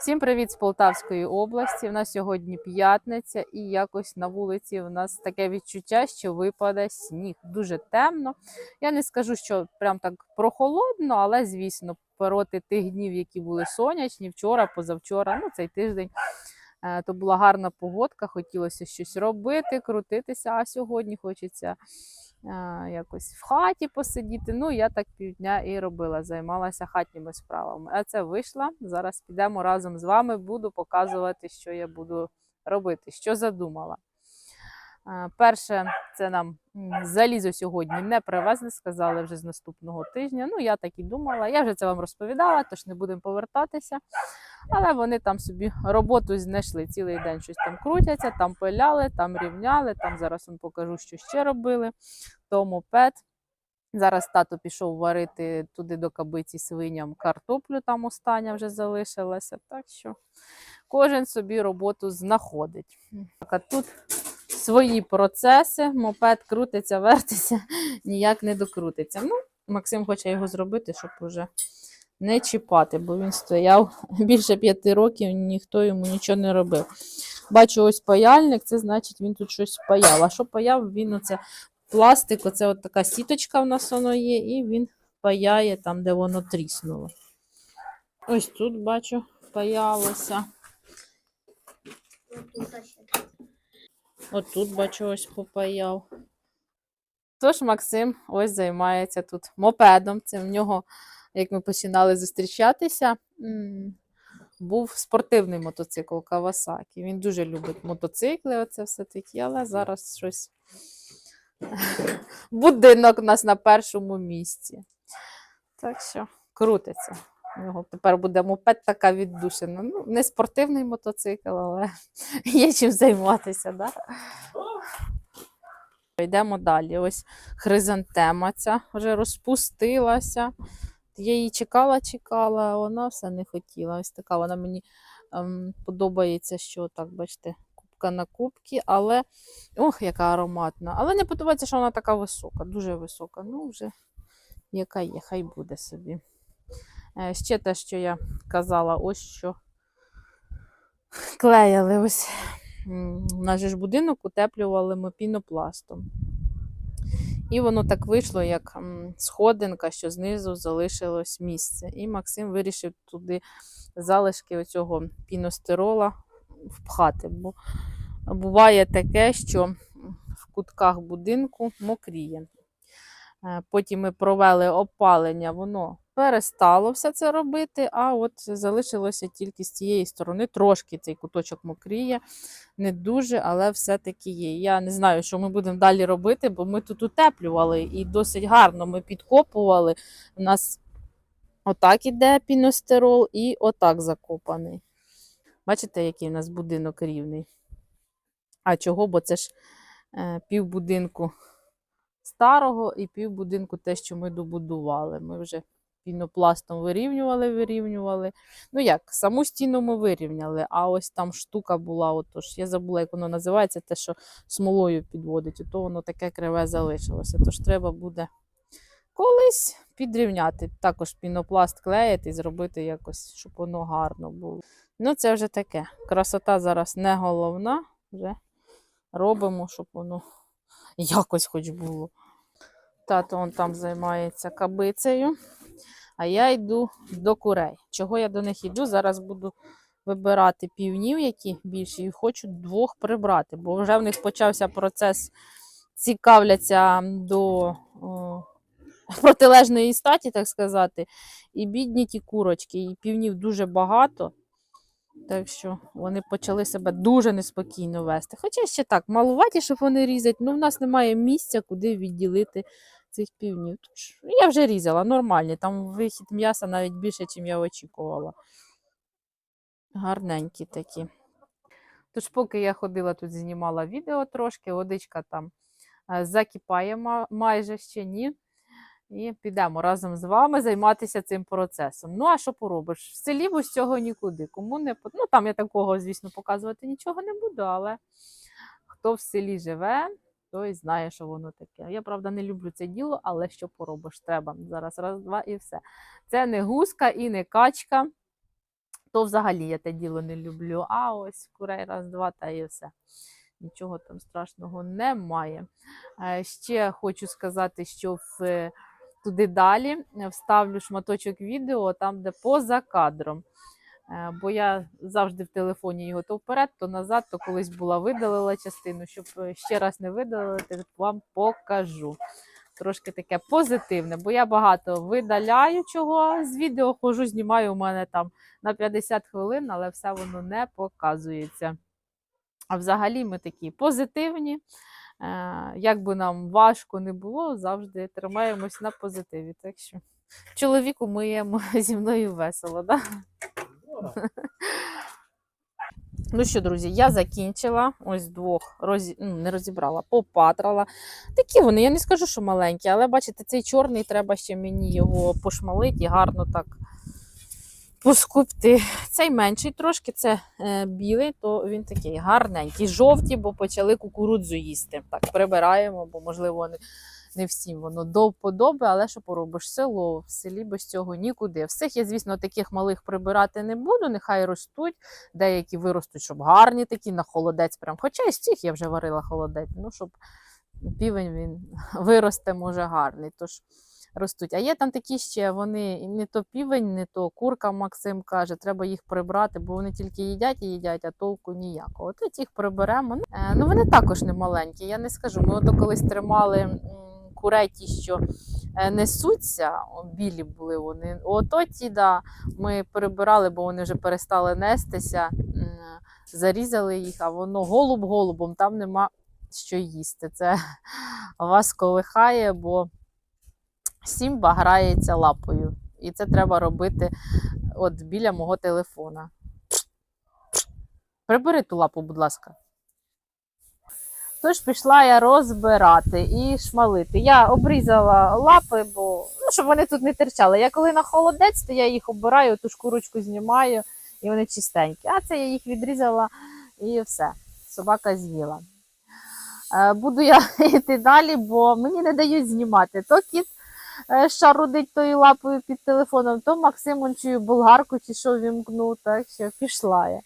Всім привіт з Полтавської області. У нас сьогодні п'ятниця, і якось на вулиці у нас таке відчуття, що випаде сніг. Дуже темно. Я не скажу, що прям так прохолодно, але звісно, проти тих днів, які були сонячні, вчора, позавчора, ну цей тиждень. е, То була гарна погодка, хотілося щось робити, крутитися. А сьогодні хочеться якось в хаті посидіти. Ну, я так півдня і робила, займалася хатніми справами. А це вийшла. Зараз підемо разом з вами, буду показувати, що я буду робити, що задумала. Перше, це нам залізо сьогодні не привезли, сказали вже з наступного тижня. Ну, я так і думала. Я вже це вам розповідала, тож не будемо повертатися. Але вони там собі роботу знайшли цілий день щось там крутяться, там пиляли, там рівняли, там зараз вам покажу, що ще робили. То мопед. Зараз тато пішов варити туди до кабиці свиням картоплю, там остання вже залишилася. Так що кожен собі роботу знаходить. А тут свої процеси, мопед крутиться, вертиться, ніяк не докрутиться. Ну, Максим хоче його зробити, щоб уже не чіпати, бо він стояв більше п'яти років, ніхто йому нічого не робив. Бачу, ось паяльник, це значить він тут щось паяв. А що паяв, він оце пластик, оце от така сіточка в нас воно є, і він паяє там, де воно тріснуло. Ось тут бачу, паялося. От тут бачу, ось попаяв. Тож Максим ось займається тут мопедом. Це в нього, як ми починали зустрічатися, був спортивний мотоцикл Kawasaki. Він дуже любить мотоцикли, оце все таке, але зараз щось. Будинок у нас на першому місці. Так що крутиться. У тепер буде мопед така віддушина. Ну, не спортивний мотоцикл, але є чим займатися. Да? Йдемо далі. Ось хризантема ця вже розпустилася. Я її чекала, чекала, а вона все не хотіла. Ось така вона мені ем, подобається, що так, бачите, кубка на кубці, але ох, яка ароматна. Але не подобається, що вона така висока, дуже висока. Ну, вже яка є, хай буде собі. Е, Ще те, що я казала, ось що клеяли ось. Наш ж будинок утеплювали ми пінопластом. І воно так вийшло, як сходинка, що знизу залишилось місце. І Максим вирішив туди залишки оцього піностирола впхати. Бо буває таке, що в кутках будинку мокріє. Е, Потім ми провели опалення, воно перестало все це робити, а от залишилося тільки з цієї сторони. Трошки цей куточок мокріє, не дуже, але все-таки є. Я не знаю, що ми будемо далі робити, бо ми тут утеплювали і досить гарно ми підкопували. У нас отак іде піностерол і отак закопаний. Бачите, який у нас будинок рівний. А чого? Бо це ж е, півбудинку старого і півбудинку те, що ми добудували. Ми вже пінопластом вирівнювали, вирівнювали. Ну як, саму стіну ми вирівняли, а ось там штука була, отож, я забула, як воно називається, те, що смолою підводить, то воно таке криве залишилося. Тож треба буде колись підрівняти. Також пінопласт клеїти і зробити якось, щоб воно гарно було. Ну, це вже таке. Красота зараз не головна, вже робимо, щоб воно якось хоч було. Тато он там займається кабицею, а я йду до курей. Чого я до них йду? Зараз буду вибирати півнів, які більші, і хочу двох прибрати, бо вже в них почався процес цікавляться до о, протилежної статі, так сказати. І бідні ті курочки, і півнів дуже багато. Так що вони почали себе дуже неспокійно вести. Хоча ще так, малуваті, щоб вони різать, ну в нас немає місця, куди відділити цих півнів. Тож, я вже різала, нормальні. Там вихід м'яса навіть більше, ніж я очікувала. Гарненькі такі. Тож, поки я ходила тут, знімала відео трошки, водичка там е, закипає майже ще ні. І підемо разом з вами займатися цим процесом. Ну, а що поробиш? В селі без цього нікуди. Кому не Ну, там я такого, звісно, показувати нічого не буду, але хто в селі живе, той знає, що воно таке. Я, правда, не люблю це діло, але що поробиш? Треба. Зараз раз, два і все. Це не гуска і не качка. то взагалі я те діло не люблю. А ось курей раз-два та і все. Нічого там страшного немає. Е, Ще хочу сказати, що в, е, туди далі е, вставлю шматочок відео там, де поза кадром. Е, Бо я завжди в телефоні його то вперед, то назад, то колись була видалила частину. Щоб е, ще раз не видалити, вам покажу. Трошки таке позитивне, бо я багато видаляю чого з відео, хожу, знімаю у мене там на 50 хвилин, але все воно не показується. А взагалі ми такі позитивні. Е, Як би нам важко не було, завжди тримаємось на позитиві. Так що чоловіку моєму зі мною весело. Да? Ну що, друзі, я закінчила. Ось двох розі... ну, не розібрала, попатрала. Такі вони, я не скажу, що маленькі, але бачите, цей чорний треба ще мені його пошмалити і гарно так поскупти. Цей менший трошки, це е, білий, то він такий гарненький. Жовті, бо почали кукурудзу їсти. Так, прибираємо, бо, можливо, не, не всім воно до вподоби, але що поробиш? Село, в селі без цього нікуди. Всіх я, звісно, таких малих прибирати не буду, нехай ростуть. Деякі виростуть, щоб гарні такі, на холодець. Прям. Хоча і з цих я вже варила холодець, ну, щоб півень він виросте, може, гарний. Тож ростуть. А є там такі ще, вони не то півень, не то курка, Максим каже, треба їх прибрати, бо вони тільки їдять і їдять, а толку ніякого. От от їх приберемо. Ну, е, Ну вони також не маленькі, я не скажу. Ми ото колись тримали курей ті, що е, несуться, білі були вони. Ото ті, да, ми прибирали, бо вони вже перестали нестися, зарізали їх, а воно голуб голубом, там нема що їсти. Це вас колихає, бо Сімба грається лапою. І це треба робити от біля мого телефона. Прибери ту лапу, будь ласка. Тож пішла я розбирати і шмалити. Я обрізала лапи, бо ну, щоб вони тут не терчали. Я коли на холодець, то я їх обираю, ту шкурочку знімаю, і вони чистенькі. А це я їх відрізала і все. Собака з'їла. Е, Буду я йти далі, бо мені не дають знімати. То кіт е, шарудить тою лапою під телефоном, то Максим чую болгарку чи що вімкнув, так що пішла я.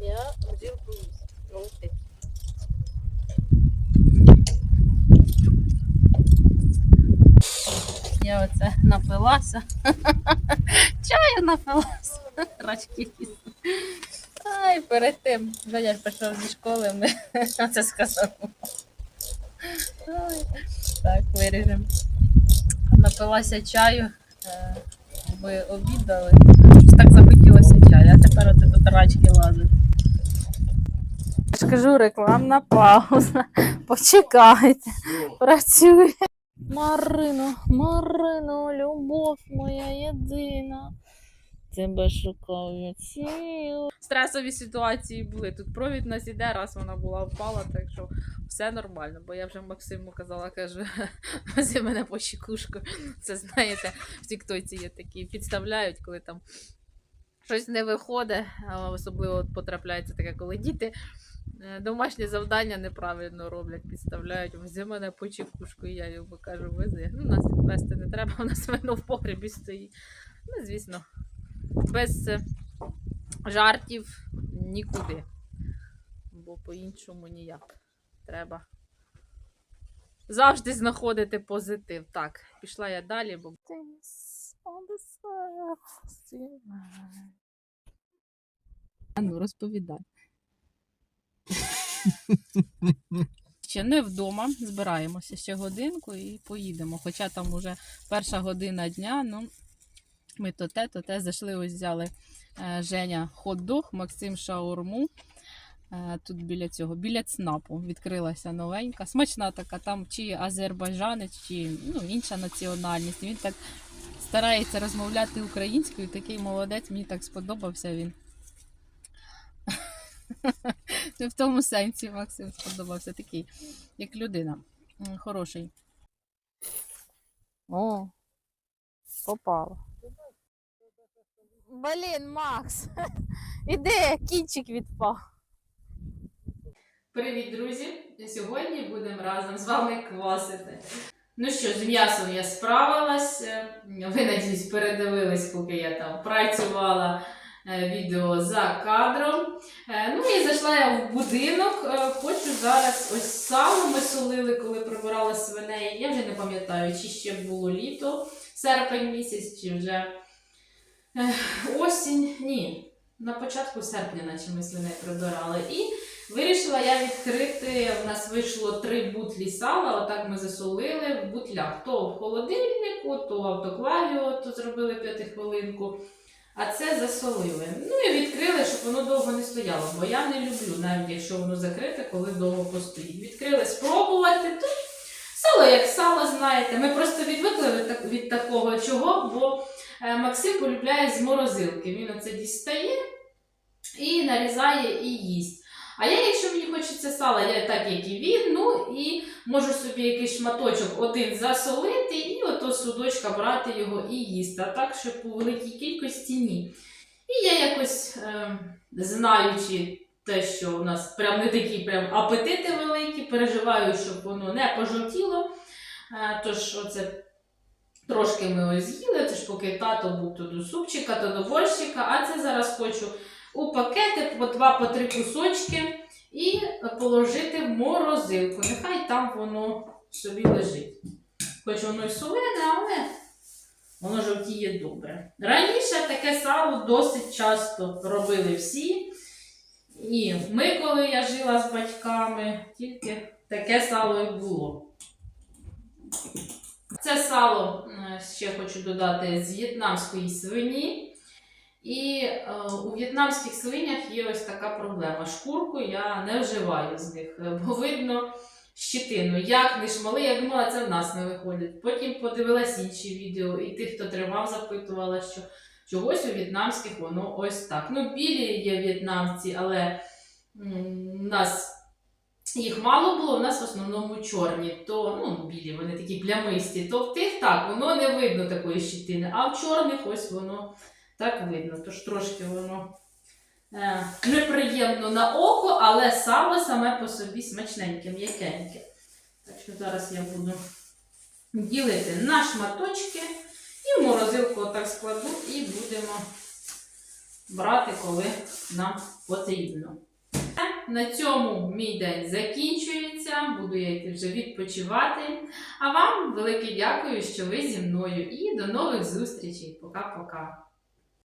Я взяв Ось Я оце напилася. Чаю напилася. Рачки. Ай, перед тим Женя прийшов зі школи, ми це сказав. Ай, так, виріжемо. Напилася чаю. е, Ми обідали. Так чаю, а тепер оце тут рачки лазить. Я ж кажу, рекламна пауза. Почекайте, працює. Марино, Марино, любов моя єдина. Тебе шукав я цілу. Стресові ситуації були. Тут провід нас іде, раз вона була впала, так що все нормально. Бо я вже Максиму казала, кажу, возьми мене по щекушку. Це знаєте, в тіктоці є такі, підставляють, коли там щось не виходить, особливо потрапляється таке, коли діти е, домашнє завдання неправильно роблять, підставляють, вези мене по чекушку, і я йому кажу, вези. Ну, нас вести не треба, у нас вино в погребі стоїть. Ну, звісно, без е, жартів нікуди. Бо по-іншому ніяк. Треба завжди знаходити позитив. Так, пішла я далі, бо. А ну, розповідай. Ще не вдома, збираємося ще годинку і поїдемо. Хоча там уже перша година дня, ну ми то те, то те зайшли, ось взяли е, Женя хот-дог, Максим шаурму. Е, тут біля цього, біля ЦНАПу відкрилася новенька. Смачна така, там чи азербайджанець, чи ну, інша національність. Він так старається розмовляти українською, такий молодець, мені так сподобався він. В тому сенсі Максим сподобався такий, як людина. Хороший. О, попало. Блін, Макс. Іди, кінчик відпав. Привіт, друзі! Сьогодні будемо разом з вами квасити. Ну що, з м'ясом я справилась. Ви, надіюсь, передивились, поки я там працювала е, відео за кадром. Е, Ну і зайшла я в будинок. Е, Хочу зараз ось сало ми солили, коли прибирали свиней. Я вже не пам'ятаю, чи ще було літо, серпень місяць, чи вже осінь. Ні, на початку серпня, наче ми свиней прибирали. І Вирішила я відкрити. У нас вийшло три бутлі сала. Отак ми засолили в бутлях. То в холодильнику, то в автоклаві, то зробили п'ятихвилинку. А це засолили. Ну і відкрили, щоб воно довго не стояло, бо я не люблю, навіть якщо воно закрите, коли довго постоїть. Відкрили спробувати. То сало як сало, знаєте. Ми просто відвикли від такого чого, бо е, Максим полюбляє з морозилки. Він оце дістає і нарізає і їсть. А я, якщо мені хочеться сала, я так, як і він, ну і можу собі якийсь шматочок один засолити і ото судочка брати його і їсти. А так, щоб у великій кількості ні. І я якось, е, знаючи те, що у нас прям не такі прям апетити великі, переживаю, щоб воно не пожовтіло. Е, тож, оце трошки ми ось з'їли, це ж поки тато був то до супчика, то до борщика, а це зараз хочу у пакети по два по три кусочки і положити в морозилку. Нехай там воно собі лежить. Хоч воно й солене, але воно жовтіє добре. Раніше таке сало досить часто робили всі. І ми, коли я жила з батьками, тільки таке сало і було. Це сало е, ще хочу додати з в'єтнамської свині. І е, у в'єтнамських свинях є ось така проблема. Шкурку я не вживаю з них, е, бо видно щитину. Як не шмали, я думала, це в нас не виходить. Потім подивилась інші відео, і тих, хто тримав, запитувала, що чогось у в'єтнамських воно ось так. Ну, білі є в'єтнамці, але у нас їх мало було, у нас в основному чорні, то ну, білі, вони такі плямисті, то в тих так, воно не видно такої щитини, а в чорних ось воно так видно. Тож трошки воно е, неприємно на око, але сало саме по собі смачненьке, м'якеньке. Так що зараз я буду ділити на шматочки і в морозилку отак складу і будемо брати, коли нам потрібно. На цьому мій день закінчується, буду я йти вже відпочивати. А вам велике дякую, що ви зі мною. І до нових зустрічей. Пока-пока.